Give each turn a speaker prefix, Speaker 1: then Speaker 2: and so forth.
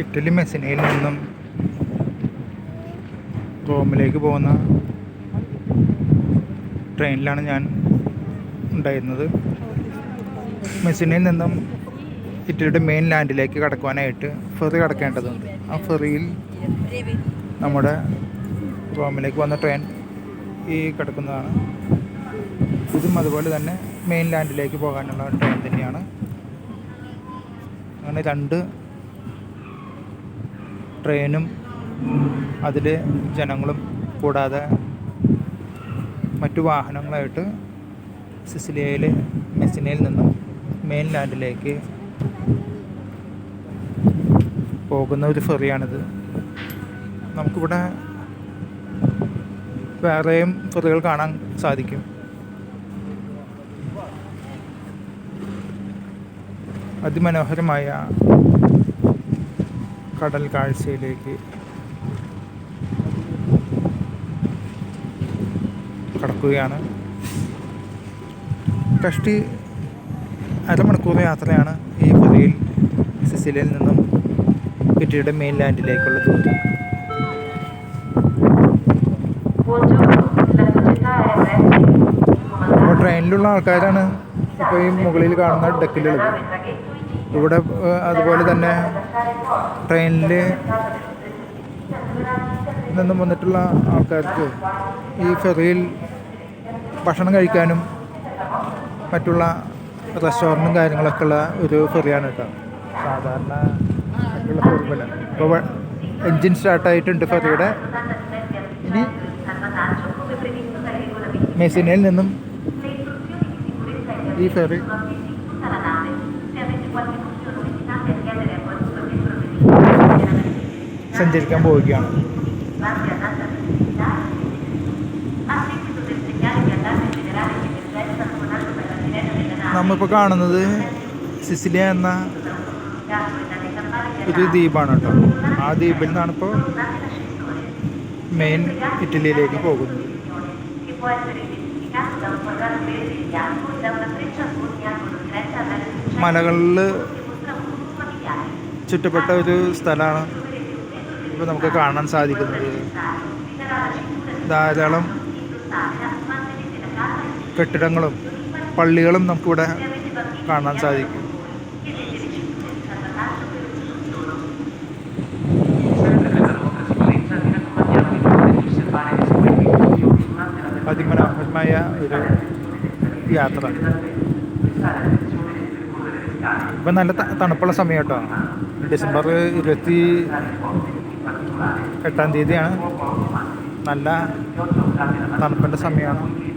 Speaker 1: Italy മെസ്സിനയിൽ നിന്നും റോമിലേക്ക് പോകുന്ന ട്രെയിനിലാണ് ഞാൻ ഉണ്ടായിരുന്നത്. മെസ്സിനയിൽ നിന്നും ഇറ്റലിയുടെ മെയിൻ ലാൻഡിലേക്ക് കടക്കുവാനായിട്ട് ഫെറി കടക്കേണ്ടതുണ്ട്. ആ ഫെറിയിൽ നമ്മുടെ റോമിലേക്ക് വന്ന ട്രെയിൻ ഈ കിടക്കുന്നതാണ്. ഇതും അതുപോലെ തന്നെ മെയിൻ ലാൻഡിലേക്ക് പോകാനുള്ള ട്രെയിൻ തന്നെയാണ്. അങ്ങനെ രണ്ട് ട്രെയിനും അതിൽ ജനങ്ങളും കൂടാതെ മറ്റു വാഹനങ്ങളായിട്ട് സിസിലിയയിലെ മെസ്സിനയിൽ നിന്നും മെയിൻ ലാൻഡിലേക്ക് പോകുന്ന ഒരു ഫെറിയാണിത്. നമുക്കിവിടെ വേറെയും ഫെറികൾ കാണാൻ സാധിക്കും. അതിമനോഹരമായ കടൽ കാഴ്ചയിലേക്ക് കടക്കുകയാണ്. കഷ്ടി അരമണിക്കൂർ യാത്രയാണ് ഈ പുതിയിൽ സിസിലിയിൽ നിന്നും ഇറ്റലിയുടെ മെയിൻ ലാൻഡിലേക്കുള്ള ദൂരം. ട്രെയിനിലുള്ള ആൾക്കാരാണ് ഇപ്പോൾ ഈ മുകളിൽ കാണുന്ന ഡെക്കിലുള്ളത്. ഇവിടെ അതുപോലെ തന്നെ ട്രെയിനിൽ നിന്നും വന്നിട്ടുള്ള ആൾക്കാർക്ക് ഈ ഫെറിയിൽ ഭക്ഷണം കഴിക്കാനും മറ്റുള്ള റെസ്റ്റോറന്റും കാര്യങ്ങളൊക്കെ ഉള്ള ഒരു ഫെറിയാണ് കേട്ടോ. സാധാരണ മറ്റുള്ള ഫെറി പോലെ. ഇപ്പോൾ എൻജിൻ സ്റ്റാർട്ടായിട്ടുണ്ട് ഫെറിയുടെ. ഇനി മെസ്സിനയിൽ നിന്നും ഈ ഫെറി സഞ്ചരിക്കാൻ പോവുകയാണ് നമ്മളിപ്പോൾ കാണുന്നത് സിസിലിയ എന്ന ഒരു ദ്വീപാണ് കേട്ടോ ആ ദ്വീപിൽ നിന്നാണ് ഇപ്പോൾ മെയിൻ ഇറ്റലിയിലേക്ക് പോകുന്നത്
Speaker 2: e e
Speaker 1: മലകളിൽ. ചുറ്റപ്പെട്ട ഒരു സ്ഥലമാണ് ഇപ്പോൾ നമുക്ക് കാണാൻ സാധിക്കുന്നത് ധാരാളം കെട്ടിടങ്ങളും പള്ളികളും നമുക്കിവിടെ കാണാൻ സാധിക്കും. അതിമനോഹരമായ ഒരു യാത്ര. ഇപ്പം നല്ല തണുപ്പുള്ള സമയം കേട്ടോ. ഡിസംബർ ഇരുപത്തി എട്ടാം തീയതിയാണ്. നല്ല തണുപ്പിന്റെ സമയമാണ്.